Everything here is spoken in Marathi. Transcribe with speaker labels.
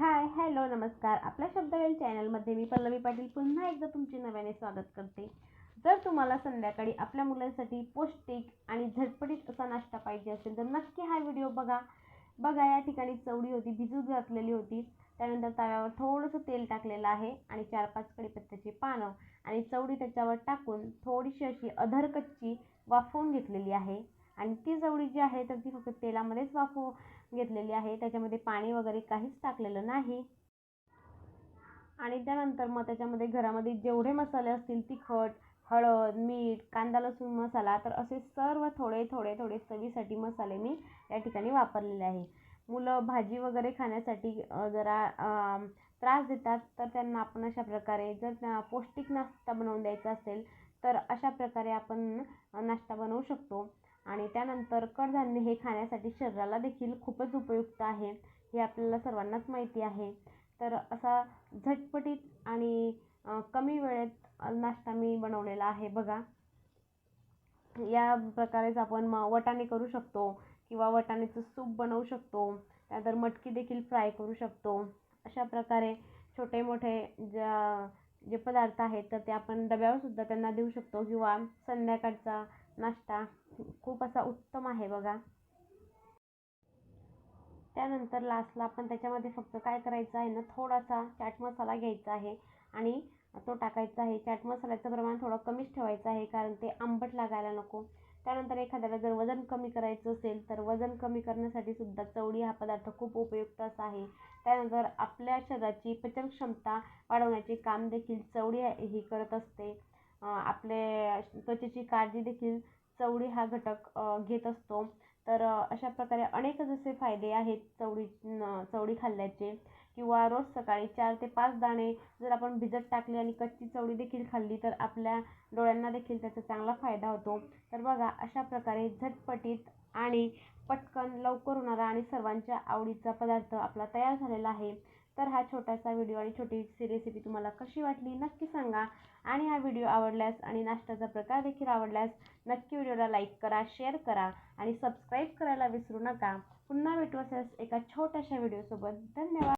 Speaker 1: हाय हॅलो नमस्कार. आपल्या शब्दवेल चॅनलमध्ये मी पल्लवी पाटील पुन्हा एकदा तुमचे नव्याने स्वागत करते. जर तुम्हाला संध्याकाळी आपल्या मुलांसाठी पौष्टिक आणि झटपटीत असा नाश्ता पाहिजे असेल तर नक्की हा व्हिडिओ बघा. बघा या ठिकाणी चवडी होती भिजू घातलेली होती. त्यानंतर तव्यावर थोडंसं तेल टाकलेलं आहे आणि चार पाच कडीपत्त्याची पानं आणि चवडी त्याच्यावर टाकून थोडीशी अशी अधरकच्ची वाफवून घेतलेली आहे. आणि ती जवळी जी आहे तर ती फक्त तेलामध्येच वाफू घेतलेली आहे. त्याच्यामध्ये पाणी वगैरे काहीच टाकलेलं नाही. आणि त्यानंतर मग त्याच्यामध्ये घरामध्ये जेवढे मसाले असतील तिखट हळद मीठ कांदा लसूण मसाला तर असे सर्व थोडे थोडे थोडे चवीसाठी मसाले मी या ठिकाणी वापरलेले आहे. मुलं भाजी वगैरे खाण्यासाठी जरा त्रास देतात तर त्यांना आपण अशा प्रकारे जर पौष्टिक नाश्ता बनवून द्यायचा असेल तर अशा प्रकारे आपण नाश्ता बनवू शकतो. आणि त्यानंतर कडधान्य हे खाण्यासाठी शरीराला देखील खूपच उपयुक्त आहे हे आपल्याला सर्वांनाच माहिती आहे. तर असा झटपटीत आणि कमी वेळेत नाश्ता मी बनवलेला आहे बघा. या प्रकारेच आपण म वटाणे करू शकतो किंवा वटाण्याचं सूप बनवू शकतो त्यानंतर मटकी देखील फ्राय करू शकतो. अशा प्रकारे छोटे मोठे ज्या जे पदार्थ आहेत तर ते आपण डब्यावरसुद्धा त्यांना देऊ शकतो किंवा संध्याकाळचा नाश्ता. खूप असा उत्तम आहे बघा. त्यानंतर लास्टला आपण त्याच्यामध्ये फक्त काय करायचं आहे ना थोडासा चाट मसाला घ्यायचा आहे आणि तो टाकायचा आहे. चाट मसाल्याचं प्रमाण थोडं कमीच ठेवायचं आहे कारण ते आंबट लागायला नको. त्यानंतर एखाद्याला जर वजन कमी करायचं असेल तर वजन कमी करण्यासाठी सुद्धा चवळी हा पदार्थ खूप उपयुक्त असा आहे. त्यानंतर आपल्या शरीराची पचनक्षमता वाढवण्याचे काम देखील चवळी ही करत असते. आपले त्वचेची काळजी देखील चवळी हा घटक घेत असतो. तर अशा प्रकारे अनेक जसे फायदे आहेत चवळी चवळी खाल्ल्याचे. किंवा रोज सकाळी चार ते पाच दाणे जर आपण भिजत टाकले आणि कच्ची चवळी देखील खाल्ली तर आपल्या डोळ्यांना देखील त्याचा चांगला फायदा होतो. तर बघा अशा प्रकारे झटपटीत आणि पटकन लवकर होणारा आणि सर्वांच्या आवडीचा पदार्थ आपला तयार झालेला आहे तर हा छोटासा व्हिडिओ आणि छोटीशी रेसिपी तुम्हाला कशी वाटली नक्की सांगा. आणि हा व्हिडिओ आवडल्यास आणि नाश्त्याचा प्रकार देखील आवडल्यास नक्की व्हिडिओला लाईक करा शेअर करा आणि सबस्क्राईब करायला विसरू नका. पुन्हा भेटू असेच एका छोट्याशा व्हिडिओसोबत. धन्यवाद!